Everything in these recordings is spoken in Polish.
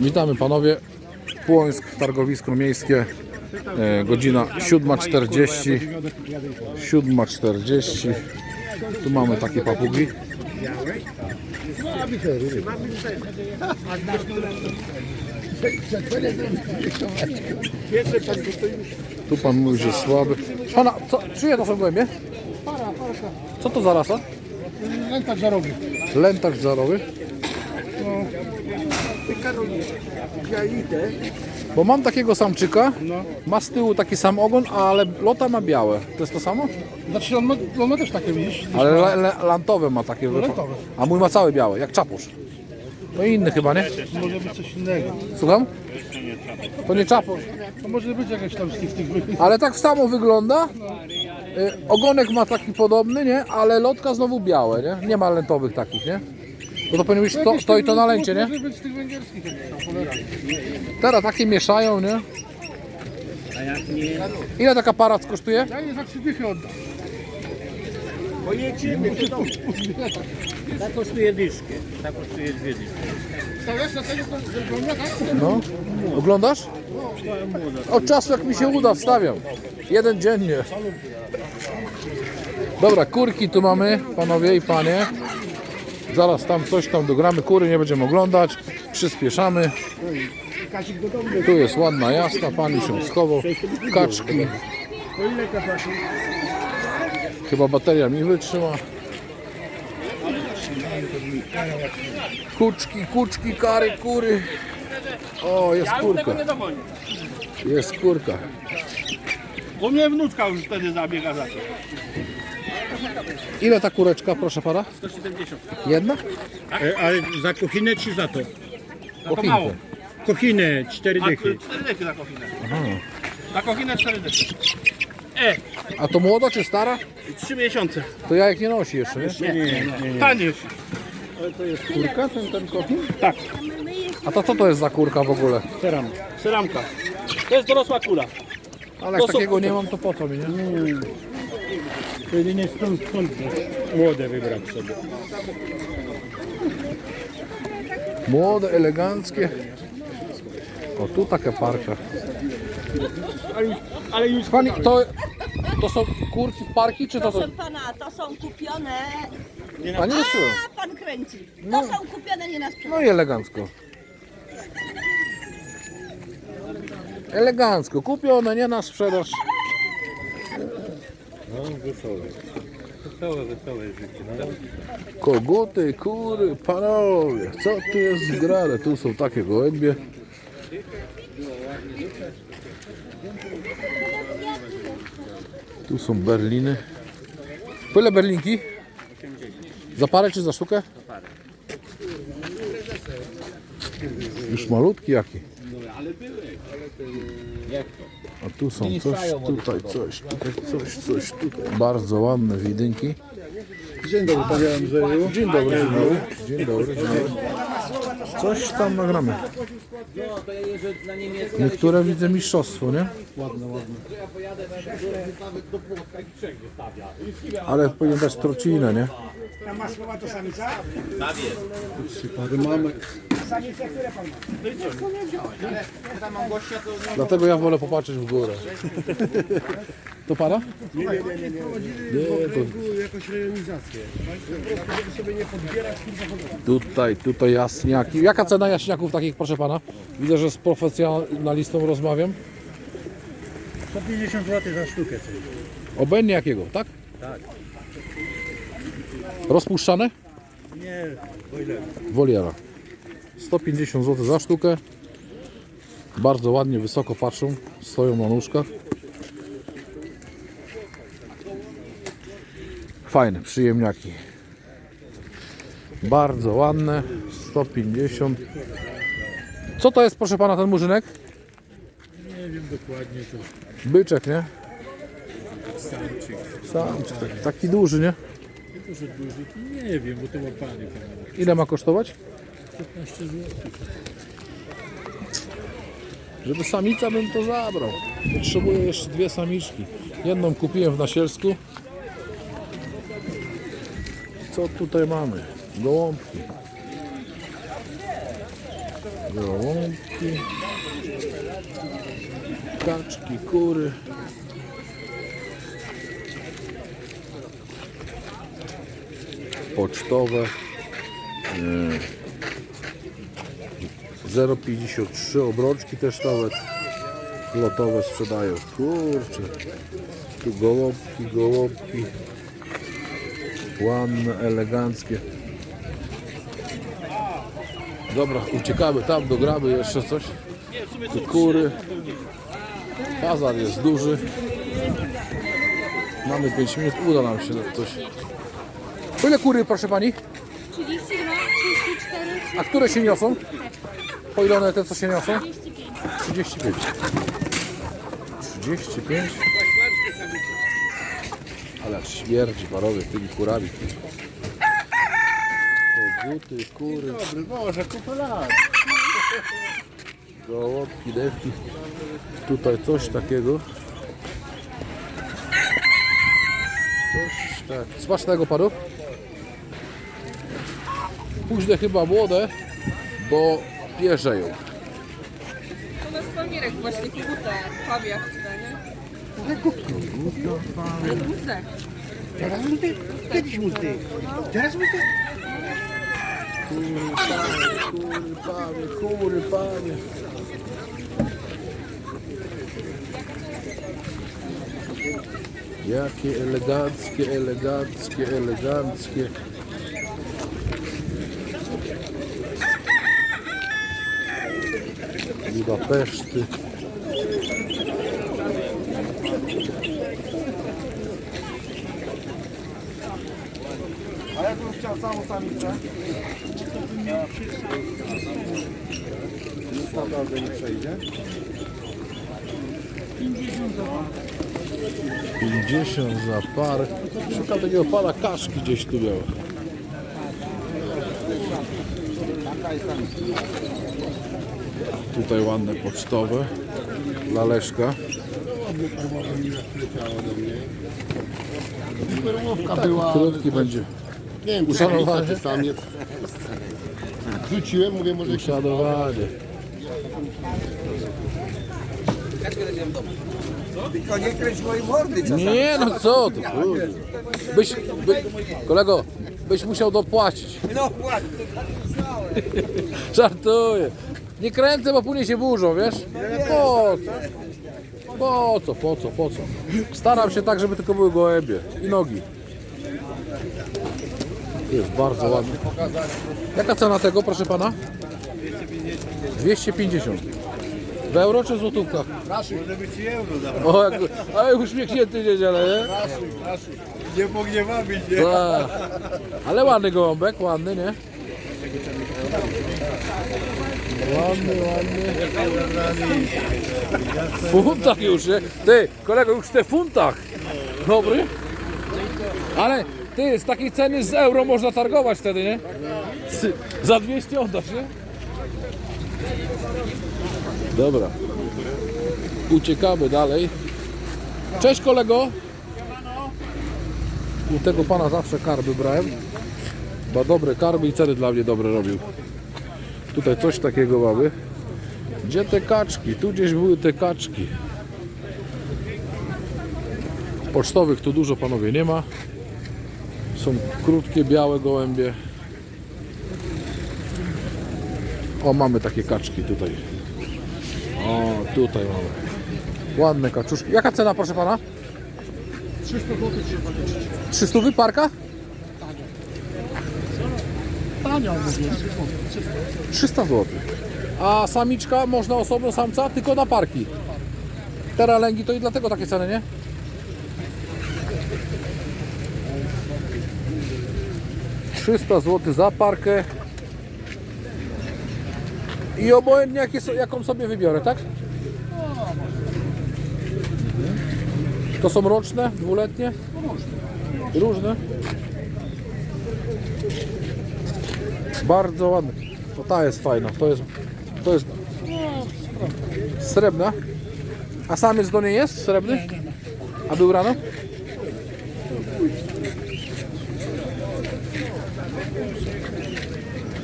Witamy panowie. Płońsk, targowisko miejskie. E, godzina 7.40. 7.40. Tu mamy takie papugi. Tu pan mówi, że słaby. Pana, co, czyje to są głębie? Co to za rasa? Lękacz żarowy. Lętacz żarowy. Ja idę. Bo mam takiego samczyka, ma z tyłu taki sam ogon, ale lota ma białe. To jest to samo? Znaczy on ma, on ma też takie, widzisz? Ale le, le, lantowe ma takie. lantowe. A mój ma całe białe, jak czapusz. To inny chyba, nie? Może być coś innego. Słucham? To nie czapusz. To może być jakaś tam z tych, tych Ale tak samo wygląda. Y, Ogonek ma taki podobny, nie? Ale lotka znowu białe, nie? Nie ma lentowych takich, nie? Bo to powinno być to, to i to na lęcie, nie? Może być z tych węgierskich jakichś tam cholera. Teraz takie mieszają, nie? Ile taka para kosztuje? Ja je za trzy dychy oddam. Pojedziemy do domu. Ta kosztuje dyszkę. Ta kosztuje dwie dyszki. Stawiasz na tego zrobienia, tak? No. Oglądasz? Od czasu jak mi się uda wstawiam. Jeden dziennie. Dobra, kurki tu mamy, panowie i panie. Zaraz tam coś tam dogramy. Kury nie będziemy oglądać. Przyspieszamy. Tu jest ładna jasna, pani się schował. Kaczki. Chyba bateria mi wytrzyma. Kuczki, kuczki, kary, kury. O, jest kurka. Jest kurka. U mnie wnuczka już wtedy zabiega za to. Ile ta kureczka, proszę pana? 170. Jedna? E, Ale za kochinę czy za to? No to mało. Kochinę, cztery A, dychy. 4 dychy za kochinę. Na kochinę 4 dychy. E, A to młoda czy stara? 3 miesiące. To jajek nie nosi jeszcze, nie? Nie, nie, nie. Tanie już. Kurka, ten, ten kochin? Tak, A to co to jest za kurka w ogóle? Seram. syramka. To jest dorosła kula. Ale jak To są- takiego nie mam, to po co mi, nie? Jedynie stąd, stąd młode wybrać sobie. Młode, eleganckie. O, tu taka parka. Ale już Pani, to, to są kurki parki, czy to są... Proszę pana, to są kupione. Pani nie słyszała. A pan kręci. To są kupione nie na sprzedaż. No i elegancko. Elegancko, kupione, nie na sprzedaż. Wesołe, wesołe życie. No. Koguty, kury, panowie, co tu jest zgrane? Tu są takie gołębie. Tu są berliny. Po ile berlinki? Za parę czy za sztukę? Już malutki jaki. A tu są coś, tutaj coś, tutaj coś, coś, tutaj. Bardzo ładne widynki. Dzień dobry, panie Andrzeju. Dzień dobry, dzień dobry. Dzień dobry, dzień dobry. Coś tam nagramy. Niektóre widzę mistrzostwo, nie? Ładne, ładne. Ale powinien dać trocinę, nie? Mamy. Dlatego ja wolę popatrzeć w górę. To para? Nie, nie, nie. Nie, to... Jakąś rejonizację. Żeby sobie nie podbierać Tutaj, tutaj jaśniaki. Jaka cena jaśniaków takich, proszę pana? Widzę, że z profesjonalistą rozmawiam. 150 zł za sztukę. Obojętnie jakiego, tak? Tak. Rozpuszczane? Nie, boiler. Woliera. 150 zł za sztukę. Bardzo ładnie, wysoko patrzą, stoją na nóżkach. Fajne, przyjemniaki. Bardzo ładne. 150. Co to jest, proszę pana, ten murzynek? Nie wiem dokładnie to. Byczek, nie? Samczyk. Samczyk, taki, taki duży, nie? Może? Nie wiem, bo to łapany kawałek. Ile ma kosztować? 15 zł. Żeby samica bym to zabrał. Potrzebuję jeszcze dwie samiczki. Jedną kupiłem w Nasielsku. Co tutaj mamy? Gołąbki. gołąbki, kaczki, kury. Pocztowe. e, 0,53 obroczki też nawet lotowe sprzedają. Kurczę. Tu gołąbki, gołąbki. Ładne, eleganckie. Dobra, uciekamy tam, dogramy jeszcze coś. Tu kury. Bazar jest duży. Mamy 5 minut, uda nam się coś. Ile kury, proszę pani? 32, 34, A które się niosą? Po ile one te, co się niosą? 35. 35. 35. Ale śmierdzi parowie tymi kurami. Koguty, kury, Dobry, może kupę lat. gołąbki, dewki. Tutaj coś takiego. Coś tak. Smacznego panu? Późne chyba młode, bo pierzeją. To nasz palmierek właśnie koguta, pawiak chce, nie? Koguta. Teraz mu ty, kiedyś mu ty. Teraz mu ty. Kury, panie, kury, panie. Jakie eleganckie, eleganckie, eleganckie. Budapeszty. A ja bym chciał całą samicę. Nic naprawdę nie przejdzie. 50 za parę. Szukam takiego pana kaszki gdzieś tu miał. Tutaj ładne pocztowe. Laleszka. Perłówka była, Krótki będzie. nie wiem, Uszanowanie. czy samiec. Rzuciłem, mówię, może Usiadowanie. Tylko nie kręć mojej mordy czasami. Nie no co ty, kurde. Byś, by, kolego, byś musiał dopłacić. No ładnie. Żartuję. Nie kręcę, bo później się burzą, wiesz? Po co? Po co, po co, po co? Staram się tak, żeby tylko były gołębie i nogi. Jest bardzo ładny. Jaka cena tego, proszę pana? 250. W euro czy w złotówkach? Może być i euro za O, jak, ale uśmiechnięty niedzielę, nie? Nie pogniewamy się. Tak. Ale ładny gołąbek, ładny, nie? Ładny, ładny. W funtach już, nie? Ty, kolego, już te w funtach. Dobry? Ale ty, z takiej ceny z euro można targować wtedy, nie? Za 200 oddasz, nie? Dobra. Uciekamy dalej. Cześć kolego. U tego pana zawsze karby brałem. Bo dobre karby i ceny dla mnie dobre robił. Tutaj coś takiego mamy. Gdzie te kaczki? Tu gdzieś były te kaczki. Pocztowych tu dużo panowie nie ma. Są krótkie, białe gołębie. O, mamy takie kaczki tutaj. O, tutaj mamy. Ładne kaczuszki. Jaka cena proszę pana? 300 wyparka? Tanio mówię. 300 zł. A samiczka można osobno samca tylko na parki. Teralęgi to i dlatego takie ceny, nie? Trzysta zł za parkę. I obojętnie jaką sobie wybiorę, tak? To są roczne, dwuletnie? Różne. Bardzo ładne. To ta jest fajna. To jest, to jest srebrna. A samiec do niej jest srebrny? A był rano?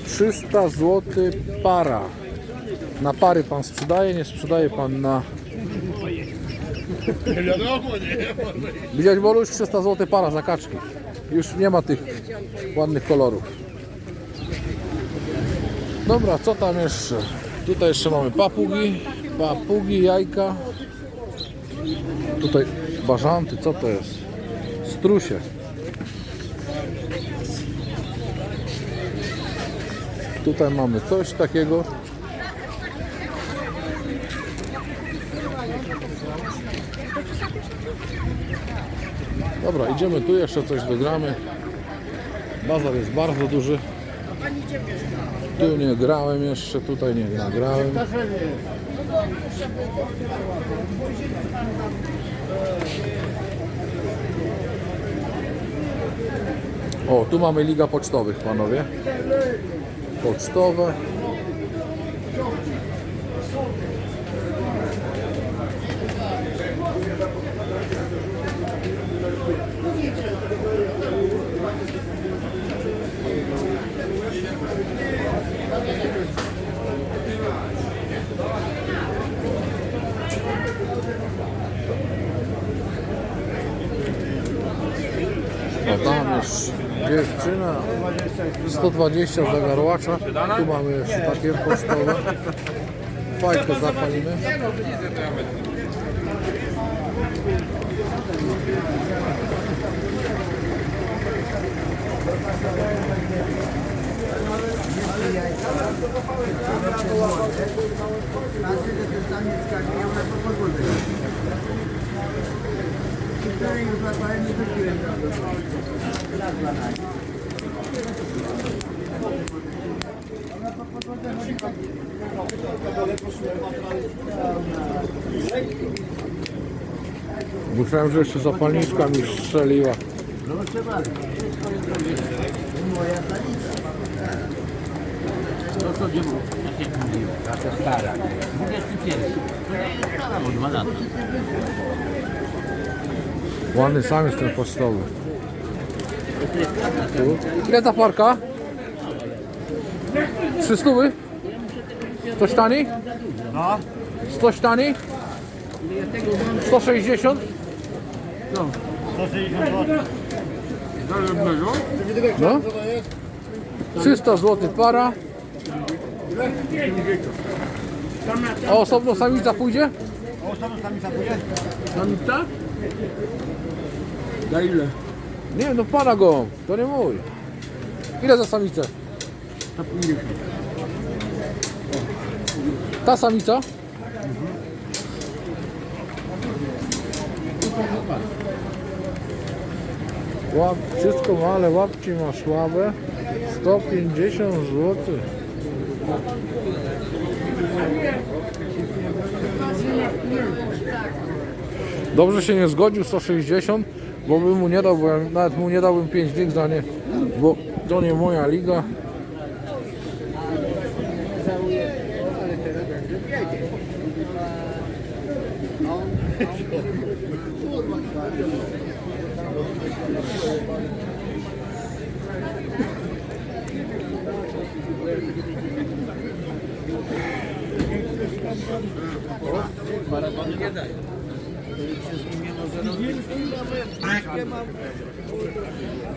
Trzysta zł para. Na pary pan sprzedaje, nie sprzedaje pan na... Widziałeś Boluś? 300 zł para za kaczki. Już nie ma tych ładnych kolorów. Dobra, co tam jeszcze? Tutaj jeszcze mamy papugi, papugi, jajka. Tutaj bażanty, co to jest? Strusie. Tutaj mamy coś takiego. Dobra, idziemy tu jeszcze coś dogramy. Bazar jest bardzo duży. Tu nie grałem jeszcze, tutaj nie nagrałem. O, tu mamy Liga Pocztowych, panowie. Pocztowe. O, tam jest dziewczyna. 120 za garłacza. Tu mamy jeszcze takie pocztowe. Fajkę zapalimy. Myślałem, że jeszcze zapalniczka mi strzeliła. To co gdzie było? Tak jak mówiłem, ta stara. 21. To jest stara, bo dwa lata. Ładny sam jest ten pocztowy. Tu. Ile ta parka? 300? Coś tani? No. Coś tani? 160? 160 zł. No. 300 zł para. A osobno samica pójdzie? O, co to samica pójdzie? Samica? Za ile? Nie, no pana go, to nie mój. Ile za samicę? Za 50. Ta samica? Łap, wszystko ma, ale łapci ma słabe. 150 zł. Dobrze się nie zgodził 160, bo bym mu nie dał, bo ja nawet mu nie dałbym 5 dych za nie, bo to nie moja liga.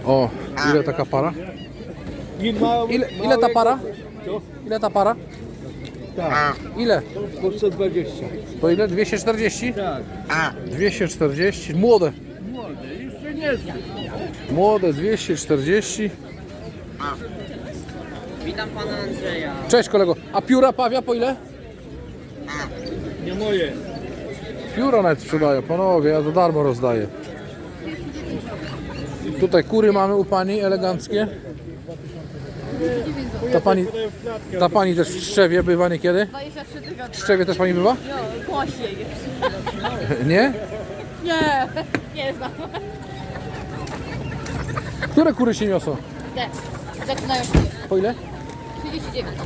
O, ile taka para? Ile, ile ta para? Ile ta para? Ile? Po 120. To ile? 240? Tak. 240. Młode. Młode, jeszcze nie znam. Młode 240. Witam pana Andrzeja. Cześć kolego. A pióra pawia po ile? Nie moje. Pióra nawet sprzedaję, panowie, ja za darmo rozdaję. Tutaj kury mamy u pani eleganckie. Ta pani, ta pani też w Szczewie bywa niekiedy? 23 tygodnie. W Szczewie też pani bywa? Jo, głośniej. Nie? Nie, nie znam. Które kury się niosą? Nie, zaczynają się. Po ile? 39.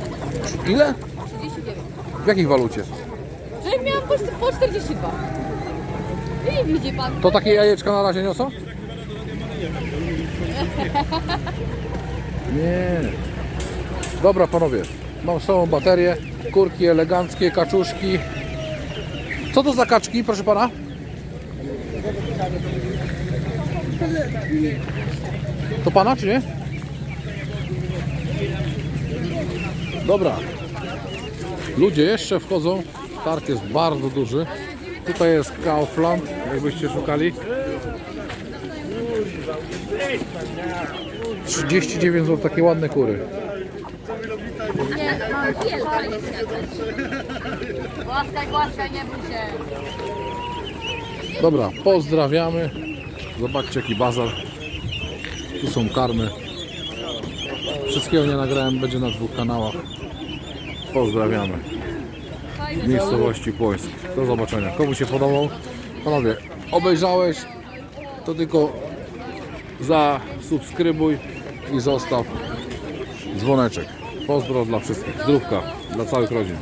Ile? 39. W jakiej walucie? Czyli miałam po, po 42. I widzi pan. To takie jajeczka na razie niosą? Nie. Dobra panowie, mam samą baterię. kurki eleganckie, kaczuszki. Co to za kaczki, proszę pana? To pana, czy nie? Dobra. Ludzie jeszcze wchodzą. Targ jest bardzo duży. Tutaj jest Kaufland, jakbyście szukali. 39 zł, takie ładne kury. Głaskaj, głaskaj, nie bój się. Dobra, pozdrawiamy. Zobaczcie jaki bazar. Tu są karmy. Wszystkiego nie nagrałem, będzie na dwóch kanałach. Pozdrawiamy. Miejscowości Płońsk. Do zobaczenia. Komu się podobał? Panowie, obejrzałeś? To tylko zasubskrybuj i zostaw dzwoneczek. Pozdro dla wszystkich. Zdrówka dla całych rodzin.